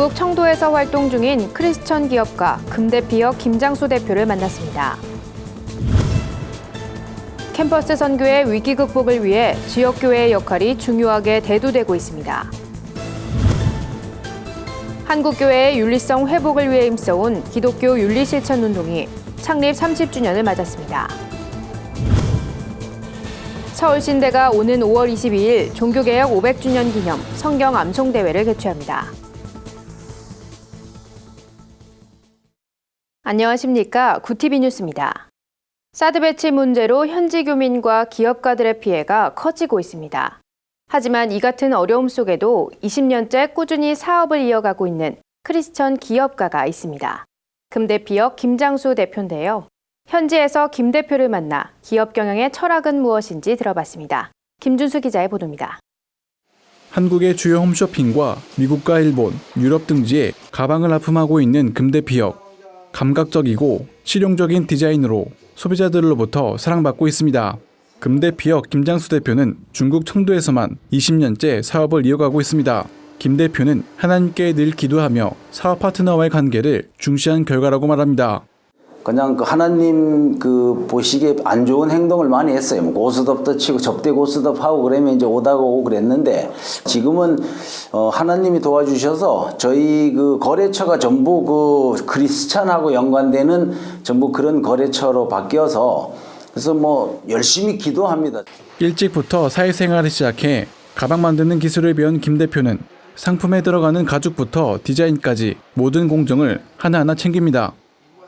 중국 청도에서 활동 중인 크리스천 기업가 금대피역 김장수 대표를 만났습니다. 캠퍼스 선교의 위기 극복을 위해 지역교회의 역할이 중요하게 대두되고 있습니다. 한국교회의 윤리성 회복을 위해 힘써온 기독교 윤리실천운동이 창립 30주년을 맞았습니다. 서울신대가 오는 5월 22일 종교개혁 500주년 기념 성경 암송대회를 개최합니다. 안녕하십니까. 구티비 뉴스입니다. 사드 배치 문제로 현지 교민과 기업가들의 피해가 커지고 있습니다. 하지만 이 같은 어려움 속에도 20년째 꾸준히 사업을 이어가고 있는 크리스천 기업가가 있습니다. 금대피역 김장수 대표인데요. 현지에서 김 대표를 만나 기업 경영의 철학은 무엇인지 들어봤습니다. 김준수 기자의 보도입니다. 한국의 주요 홈쇼핑과 미국과 일본, 유럽 등지에 가방을 납품하고 있는 금대피역. 감각적이고 실용적인 디자인으로 소비자들로부터 사랑받고 있습니다. 금대피역 김장수 대표는 중국 청도에서만 20년째 사업을 이어가고 있습니다. 김 대표는 하나님께 늘 기도하며 사업 파트너와의 관계를 중시한 결과라고 말합니다. 그냥 그 하나님 그 보시기에 안 좋은 행동을 많이 했어요. 뭐 고스톱도 치고 접대 고스톱 하고 그러면 이제 오다가 오고 그랬는데 지금은 어 하나님이 도와주셔서 저희 그 거래처가 전부 그 크리스찬하고 연관되는 전부 그런 거래처로 바뀌어서 그래서 뭐 열심히 기도합니다. 일찍부터 사회생활을 시작해 가방 만드는 기술을 배운 김 대표는 상품에 들어가는 가죽부터 디자인까지 모든 공정을 하나하나 챙깁니다.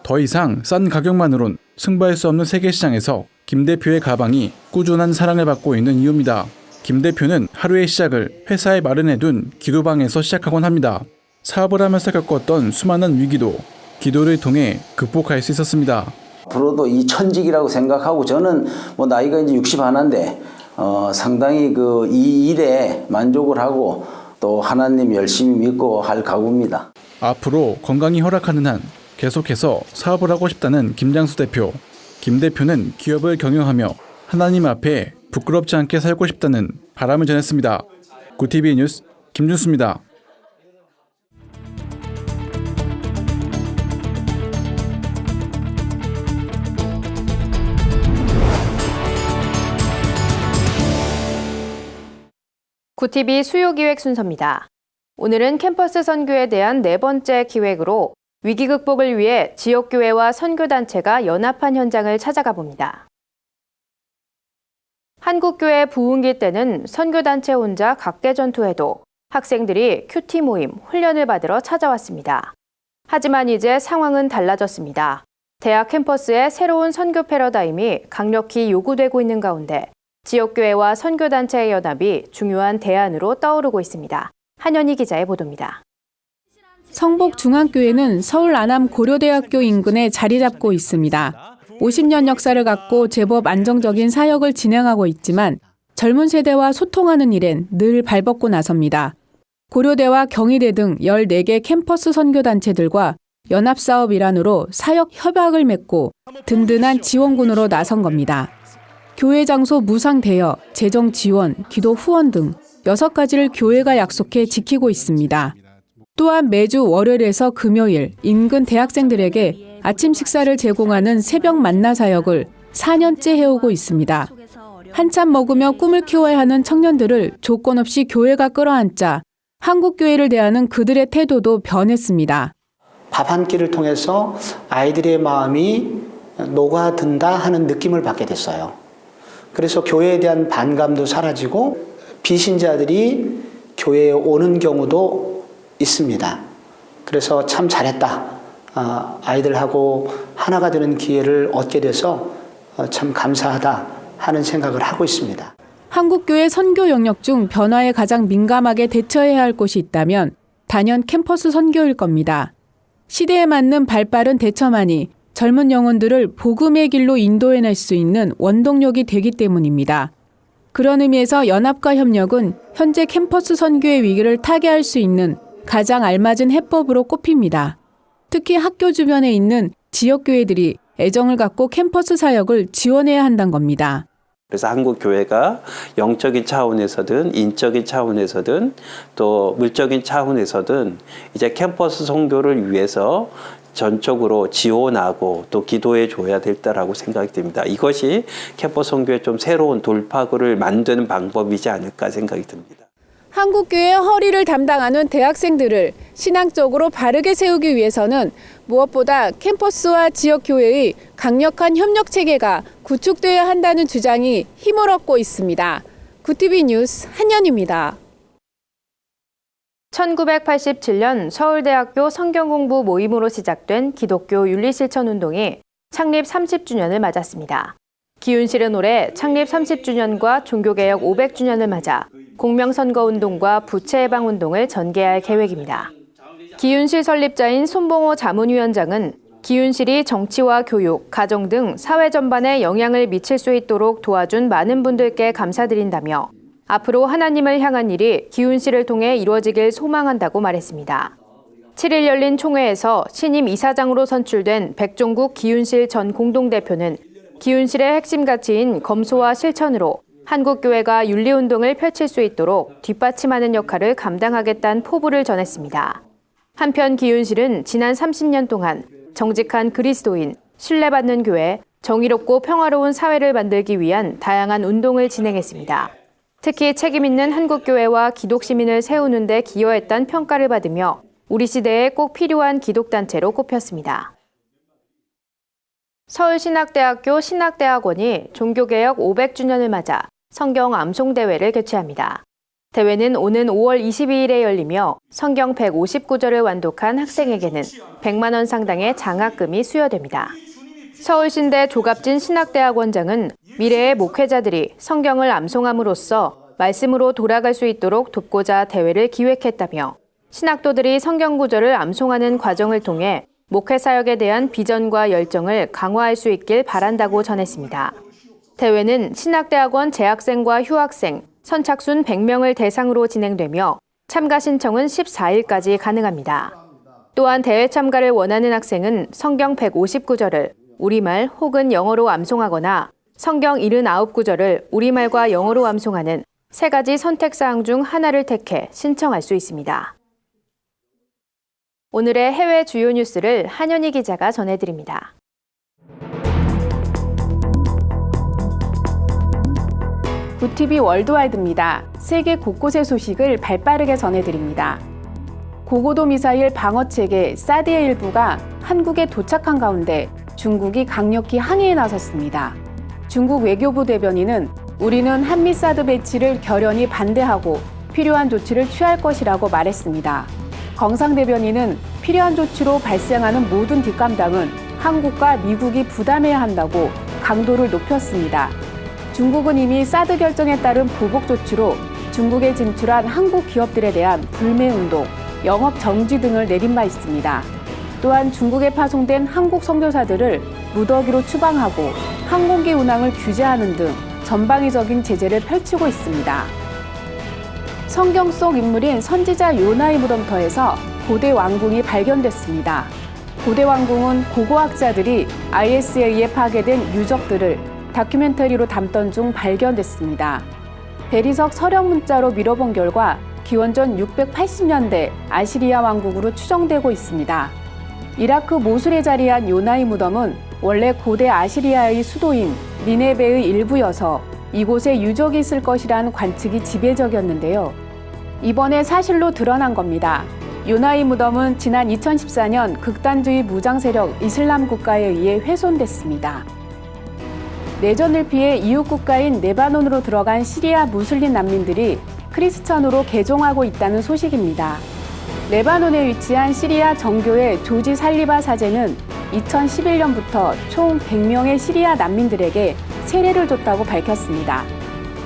더 이상 싼 가격만으론 승부할 수 없는 세계 시장에서 김 대표의 가방이 꾸준한 사랑을 받고 있는 이유입니다. 김 대표는 하루의 시작을 회사에 마련해둔 기도방에서 시작하곤 합니다. 사업을 하면서 겪었던 수많은 위기도 기도를 통해 극복할 수 있었습니다. 앞으로도 이 천직이라고 생각하고 저는 뭐 나이가 이제 60 하나인데 어 상당히 그 이 일에 만족을 하고 또 하나님 열심히 믿고 할 각오입니다. 앞으로 건강이 허락하는 한 계속해서 사업을 하고 싶다는 김장수 대표. 김 대표는 기업을 경영하며 하나님 앞에 부끄럽지 않게 살고 싶다는 바람을 전했습니다. 구티비 뉴스 김준수입니다. 구티비 수요 기획 순서입니다. 오늘은 캠퍼스 선교에 대한 네 번째 기획으로 위기 극복을 위해 지역교회와 선교단체가 연합한 현장을 찾아가 봅니다. 한국교회 부흥기 때는 선교단체 혼자 각계 전투에도 학생들이 큐티 모임, 훈련을 받으러 찾아왔습니다. 하지만 이제 상황은 달라졌습니다. 대학 캠퍼스의 새로운 선교 패러다임이 강력히 요구되고 있는 가운데 지역교회와 선교단체의 연합이 중요한 대안으로 떠오르고 있습니다. 한현희 기자의 보도입니다. 성북중앙교회는 서울 안암 고려대학교 인근에 자리 잡고 있습니다. 50년 역사를 갖고 제법 안정적인 사역을 진행하고 있지만 젊은 세대와 소통하는 일엔 늘 발벗고 나섭니다. 고려대와 경희대 등 14개 캠퍼스 선교단체들과 연합사업 일환으로 사역 협약을 맺고 든든한 지원군으로 나선 겁니다. 교회 장소 무상 대여, 재정 지원, 기도 후원 등 6가지를 교회가 약속해 지키고 있습니다. 또한 매주 월요일에서 금요일 인근 대학생들에게 아침 식사를 제공하는 새벽 만나 사역을 4년째 해오고 있습니다. 한참 먹으며 꿈을 키워야 하는 청년들을 조건 없이 교회가 끌어안자 한국 교회를 대하는 그들의 태도도 변했습니다. 밥 한 끼를 통해서 아이들의 마음이 녹아든다 하는 느낌을 받게 됐어요. 그래서 교회에 대한 반감도 사라지고 비신자들이 교회에 오는 경우도 있습니다. 그래서 참 잘했다. 아, 아이들하고 하나가 되는 기회를 얻게 돼서 어, 참 감사하다 하는 생각을 하고 있습니다. 한국교회 선교 영역 중 변화에 가장 민감하게 대처해야 할 곳이 있다면 단연 캠퍼스 선교일 겁니다. 시대에 맞는 발빠른 대처만이 젊은 영혼들을 복음의 길로 인도해낼 수 있는 원동력이 되기 때문입니다. 그런 의미에서 연합과 협력은 현재 캠퍼스 선교의 위기를 타개할 수 있는 가장 알맞은 해법으로 꼽힙니다. 특히 학교 주변에 있는 지역교회들이 애정을 갖고 캠퍼스 사역을 지원해야 한다는 겁니다. 그래서 한국 교회가 영적인 차원에서든 인적인 차원에서든 또 물적인 차원에서든 이제 캠퍼스 선교를 위해서 전적으로 지원하고 또 기도해 줘야 될 때라고 생각이 듭니다. 이것이 캠퍼스 선교의 좀 새로운 돌파구를 만드는 방법이지 않을까 생각이 듭니다. 한국교회 허리를 담당하는 대학생들을 신앙적으로 바르게 세우기 위해서는 무엇보다 캠퍼스와 지역교회의 강력한 협력 체계가 구축되어야 한다는 주장이 힘을 얻고 있습니다. 구티비 뉴스 한연입니다. 1987년 서울대학교 성경공부 모임으로 시작된 기독교 윤리실천 운동이 창립 30주년을 맞았습니다. 기윤실은 올해 창립 30주년과 종교개혁 500주년을 맞아 공명선거운동과 부채해방운동을 전개할 계획입니다. 기윤실 설립자인 손봉호 자문위원장은 기윤실이 정치와 교육, 가정 등 사회 전반에 영향을 미칠 수 있도록 도와준 많은 분들께 감사드린다며 앞으로 하나님을 향한 일이 기윤실을 통해 이루어지길 소망한다고 말했습니다. 7일 열린 총회에서 신임 이사장으로 선출된 백종국 기윤실 전 공동대표는 기윤실의 핵심 가치인 검소와 실천으로 한국교회가 윤리운동을 펼칠 수 있도록 뒷받침하는 역할을 감당하겠다는 포부를 전했습니다. 한편 기윤실은 지난 30년 동안 정직한 그리스도인, 신뢰받는 교회, 정의롭고 평화로운 사회를 만들기 위한 다양한 운동을 진행했습니다. 특히 책임있는 한국교회와 기독시민을 세우는 데 기여했다는 평가를 받으며 우리 시대에 꼭 필요한 기독단체로 꼽혔습니다. 서울신학대학교 신학대학원이 종교개혁 500주년을 맞아 성경 암송대회를 개최합니다. 대회는 오는 5월 22일에 열리며 성경 159절을 완독한 학생에게는 100만 원 상당의 장학금이 수여됩니다. 서울신대 조갑진 신학대학원장은 미래의 목회자들이 성경을 암송함으로써 말씀으로 돌아갈 수 있도록 돕고자 대회를 기획했다며 신학도들이 성경 구절을 암송하는 과정을 통해 목회 사역에 대한 비전과 열정을 강화할 수 있길 바란다고 전했습니다. 대회는 신학대학원 재학생과 휴학생, 선착순 100명을 대상으로 진행되며 참가 신청은 14일까지 가능합니다. 또한 대회 참가를 원하는 학생은 성경 159절을 우리말 혹은 영어로 암송하거나 성경 79구절을 우리말과 영어로 암송하는 세 가지 선택사항 중 하나를 택해 신청할 수 있습니다. 오늘의 해외 주요 뉴스를 한현희 기자가 전해드립니다. 구티비 월드와이드입니다. 세계 곳곳의 소식을 발빠르게 전해드립니다. 고고도 미사일 방어 체계 사드의 일부가 한국에 도착한 가운데 중국이 강력히 항의에 나섰습니다. 중국 외교부 대변인은 우리는 한미 사드 배치를 결연히 반대하고 필요한 조치를 취할 것이라고 말했습니다. 정상 대변인은 필요한 조치로 발생하는 모든 뒷감당은 한국과 미국이 부담해야 한다고 강도를 높였습니다. 중국은 이미 사드 결정에 따른 보복 조치로 중국에 진출한 한국 기업들에 대한 불매 운동, 영업 정지 등을 내린 바 있습니다. 또한 중국에 파송된 한국 선교사들을 무더기로 추방하고 항공기 운항을 규제하는 등 전방위적인 제재를 펼치고 있습니다. 성경 속 인물인 선지자 요나의 무덤터에서 고대 왕궁이 발견됐습니다. 고대 왕궁은 고고학자들이 IS에 의해 파괴된 유적들을 다큐멘터리로 담던 중 발견됐습니다. 대리석 서령 문자로 밀어본 결과 기원전 680년대 아시리아 왕국으로 추정되고 있습니다. 이라크 모술에 자리한 요나의 무덤은 원래 고대 아시리아의 수도인 니네베의 일부여서 이곳에 유적이 있을 것이라는 관측이 지배적이었는데요. 이번에 사실로 드러난 겁니다. 요나의 무덤은 지난 2014년 극단주의 무장 세력 이슬람 국가에 의해 훼손됐습니다. 내전을 피해 이웃 국가인 레바논으로 들어간 시리아 무슬림 난민들이 크리스천으로 개종하고 있다는 소식입니다. 레바논에 위치한 시리아 정교회 조지 살리바 사제는 2011년부터 총 100명의 시리아 난민들에게 세례를 줬다고 밝혔습니다.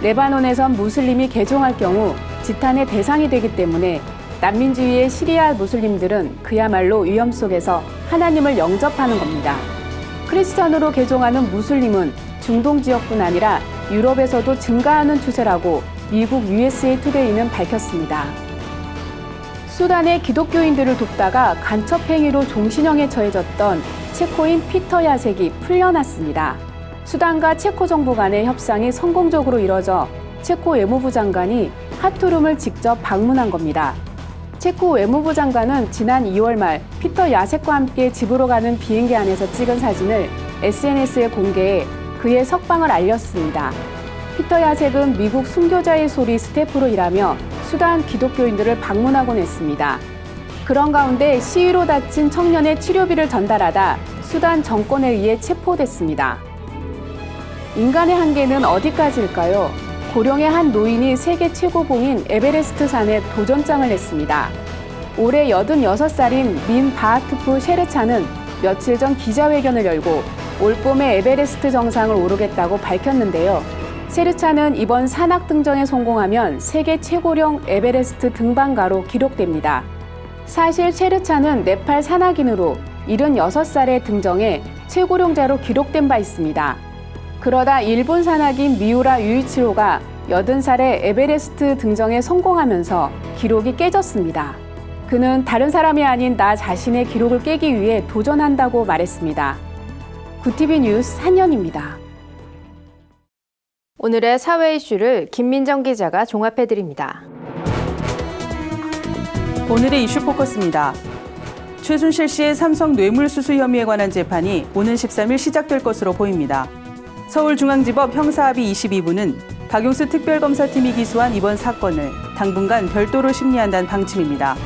레바논에선 무슬림이 개종할 경우 지탄의 대상이 되기 때문에 난민주의의 시리아 무슬림들은 그야말로 위험 속에서 하나님을 영접하는 겁니다. 크리스천으로 개종하는 무슬림은 중동 지역뿐 아니라 유럽에서도 증가하는 추세라고 미국 USA 투데이는 밝혔습니다. 수단의 기독교인들을 돕다가 간첩 행위로 종신형에 처해졌던 체코인 피터 야색이 풀려났습니다. 수단과 체코 정부 간의 협상이 성공적으로 이뤄져 체코 외무부 장관이 하투름을 직접 방문한 겁니다. 체코 외무부 장관은 지난 2월 말 피터 야sek과 함께 집으로 가는 비행기 안에서 찍은 사진을 SNS에 공개해 그의 석방을 알렸습니다. 피터 야sek은 미국 순교자의 소리 스태프로 일하며 수단 기독교인들을 방문하곤 했습니다. 그런 가운데 시위로 다친 청년의 치료비를 전달하다 수단 정권에 의해 체포됐습니다. 인간의 한계는 어디까지일까요? 고령의 한 노인이 세계 최고봉인 에베레스트 산에 도전장을 냈습니다. 올해 86살인 민 바하투프 셰르차는 며칠 전 기자회견을 열고 올 봄에 에베레스트 정상을 오르겠다고 밝혔는데요. 셰르차는 이번 산악 등정에 성공하면 세계 최고령 에베레스트 등반가로 기록됩니다. 사실 셰르차는 네팔 산악인으로 76살에 등정해 최고령자로 기록된 바 있습니다. 그러다 일본 산악인 미우라 유이치로가 80살에 에베레스트 등정에 성공하면서 기록이 깨졌습니다. 그는 다른 사람이 아닌 나 자신의 기록을 깨기 위해 도전한다고 말했습니다. 구티비 뉴스 한연입니다. 오늘의 사회 이슈를 김민정 기자가 종합해 드립니다. 오늘의 이슈 포커스입니다. 최순실 씨의 삼성 뇌물수수 혐의에 관한 재판이 오는 13일 시작될 것으로 보입니다. 서울중앙지법 형사합의 22부는 박용수 특별검사팀이 기소한 이번 사건을 당분간 별도로 심리한다는 방침입니다.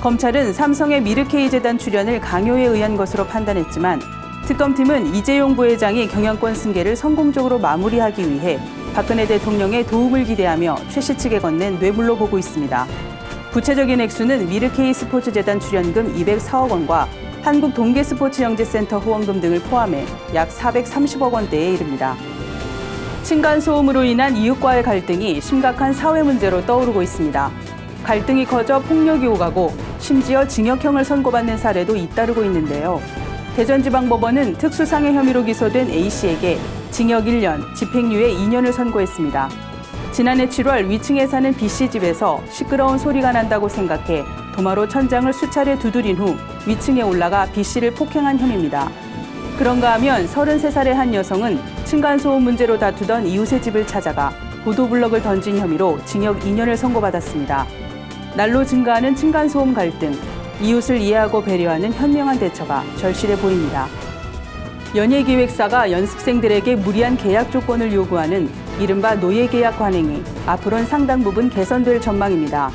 검찰은 삼성의 미르케이 재단 출연을 강요에 의한 것으로 판단했지만 특검팀은 이재용 부회장이 경영권 승계를 성공적으로 마무리하기 위해 박근혜 대통령의 도움을 기대하며 최 씨 측에 건넨 뇌물로 보고 있습니다. 구체적인 액수는 미르케이 스포츠재단 출연금 204억 원과 한국 동계스포츠영재센터 후원금 등을 포함해 약 430억 원대에 이릅니다. 층간소음으로 인한 이웃과의 갈등이 심각한 사회 문제로 떠오르고 있습니다. 갈등이 커져 폭력이 오가고 심지어 징역형을 선고받는 사례도 잇따르고 있는데요. 대전지방법원은 특수상해 혐의로 기소된 A씨에게 징역 1년, 집행유예 2년을 선고했습니다. 지난해 7월 위층에 사는 B씨 집에서 시끄러운 소리가 난다고 생각해 도마로 천장을 수차례 두드린 후 위층에 올라가 B씨를 폭행한 혐의입니다. 그런가 하면 33살의 한 여성은 층간소음 문제로 다투던 이웃의 집을 찾아가 보도블럭을 던진 혐의로 징역 2년을 선고받았습니다. 날로 증가하는 층간소음 갈등, 이웃을 이해하고 배려하는 현명한 대처가 절실해 보입니다. 연예기획사가 연습생들에게 무리한 계약 조건을 요구하는 이른바 노예계약 관행이 앞으로는 상당 부분 개선될 전망입니다.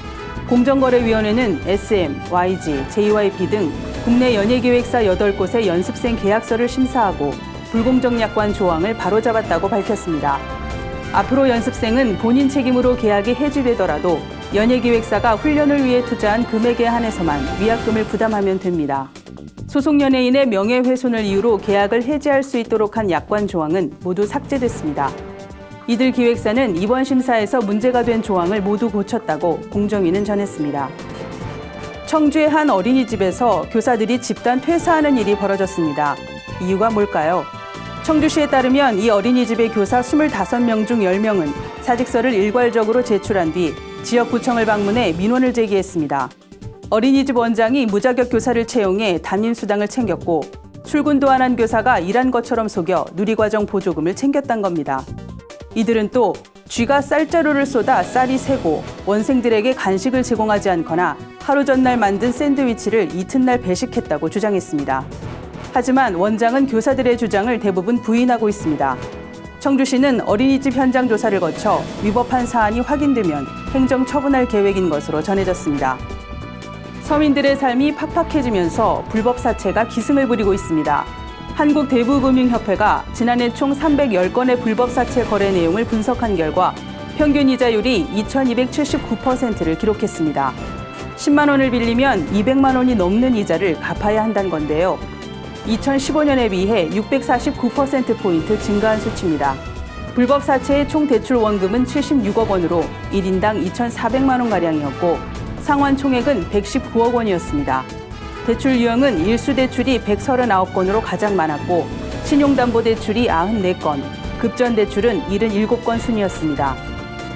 공정거래위원회는 SM, YG, JYP 등 국내 연예기획사 8곳의 연습생 계약서를 심사하고 불공정 약관 조항을 바로잡았다고 밝혔습니다. 앞으로 연습생은 본인 책임으로 계약이 해지되더라도 연예기획사가 훈련을 위해 투자한 금액에 한해서만 위약금을 부담하면 됩니다. 소속 연예인의 명예훼손을 이유로 계약을 해지할 수 있도록 한 약관 조항은 모두 삭제됐습니다. 이들 기획사는 이번 심사에서 문제가 된 조항을 모두 고쳤다고 공정위는 전했습니다. 청주의 한 어린이집에서 교사들이 집단 퇴사하는 일이 벌어졌습니다. 이유가 뭘까요? 청주시에 따르면 이 어린이집의 교사 25명 중 10명은 사직서를 일괄적으로 제출한 뒤 지역구청을 방문해 민원을 제기했습니다. 어린이집 원장이 무자격 교사를 채용해 담임 수당을 챙겼고 출근도 안 한 교사가 일한 것처럼 속여 누리과정 보조금을 챙겼단 겁니다. 이들은 또 쥐가 쌀자루를 쏟아 쌀이 새고 원생들에게 간식을 제공하지 않거나 하루 전날 만든 샌드위치를 이튿날 배식했다고 주장했습니다. 하지만 원장은 교사들의 주장을 대부분 부인하고 있습니다. 청주시는 어린이집 현장 조사를 거쳐 위법한 사안이 확인되면 행정 처분할 계획인 것으로 전해졌습니다. 서민들의 삶이 팍팍해지면서 불법 사채가 기승을 부리고 있습니다. 한국대부금융협회가 지난해 총 310건의 불법 사채 거래 내용을 분석한 결과 평균 이자율이 2279%를 기록했습니다. 10만 원을 빌리면 200만 원이 넘는 이자를 갚아야 한다는 건데요. 2015년에 비해 649%포인트 증가한 수치입니다. 불법 사채의 총 대출 원금은 76억 원으로 1인당 2,400만 원가량이었고 상환 총액은 119억 원이었습니다. 대출 유형은 일수 대출이 139건으로 가장 많았고 신용담보 대출이 94건, 급전 대출은 77건 순이었습니다.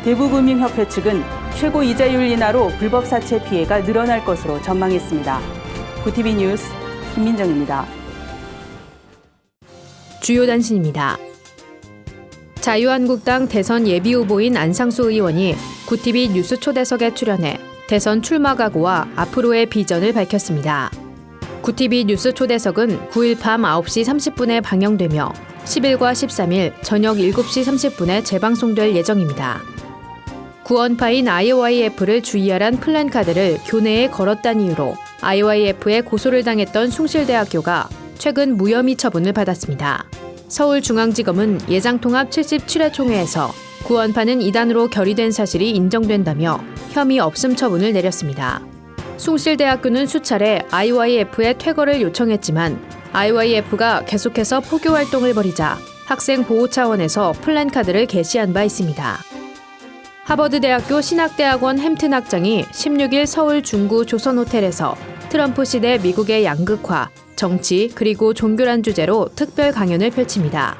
대부금융협회 측은 최고 이자율 인하로 불법 사채 피해가 늘어날 것으로 전망했습니다. 구티비 뉴스 김민정입니다. 주요 단신입니다. 자유한국당 대선 예비 후보인 안상수 의원이 구TV 뉴스 초대석에 출연해 대선 출마 각오와 앞으로의 비전을 밝혔습니다. 구TV 뉴스 초대석은 9일 밤 9시 30분에 방영되며 10일과 13일 저녁 7시 30분에 재방송될 예정입니다. 구원파인 IYF를 주의하란 플랜카드를 교내에 걸었다는 이유로 IYF에 고소를 당했던 숭실대학교가 최근 무혐의 처분을 받았습니다. 서울중앙지검은 예장통합 77회 총회에서 구원파는 이단으로 결의된 사실이 인정된다며 혐의 없음 처분을 내렸습니다. 숭실대학교는 수차례 IYF의 퇴거를 요청했지만 IYF가 계속해서 포교 활동을 벌이자 학생 보호 차원에서 플랜카드를 게시한 바 있습니다. 하버드대학교 신학대학원 햄튼 학장이 16일 서울 중구 조선호텔에서 트럼프 시대 미국의 양극화, 정치 그리고 종교란 주제로 특별 강연을 펼칩니다.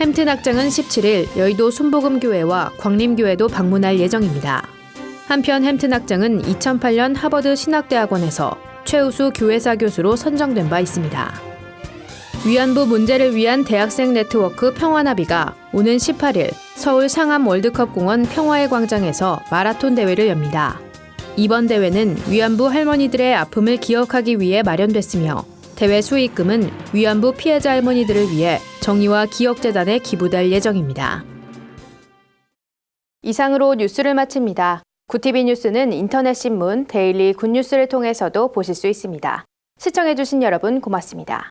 햄튼 학장은 17일 여의도 순복음교회와 광림교회도 방문할 예정입니다. 한편 햄튼 학장은 2008년 하버드 신학대학원에서 최우수 교회사 교수로 선정된 바 있습니다. 위안부 문제를 위한 대학생 네트워크 평화나비가 오는 18일 서울 상암 월드컵 공원 평화의 광장에서 마라톤 대회를 엽니다. 이번 대회는 위안부 할머니들의 아픔을 기억하기 위해 마련됐으며 대회 수익금은 위안부 피해자 할머니들을 위해 정의와 기억재단에 기부될 예정입니다. 이상으로 뉴스를 마칩니다. 구티비 뉴스는 인터넷 신문 데일리 굿뉴스를 통해서도 보실 수 있습니다. 시청해주신 여러분 고맙습니다.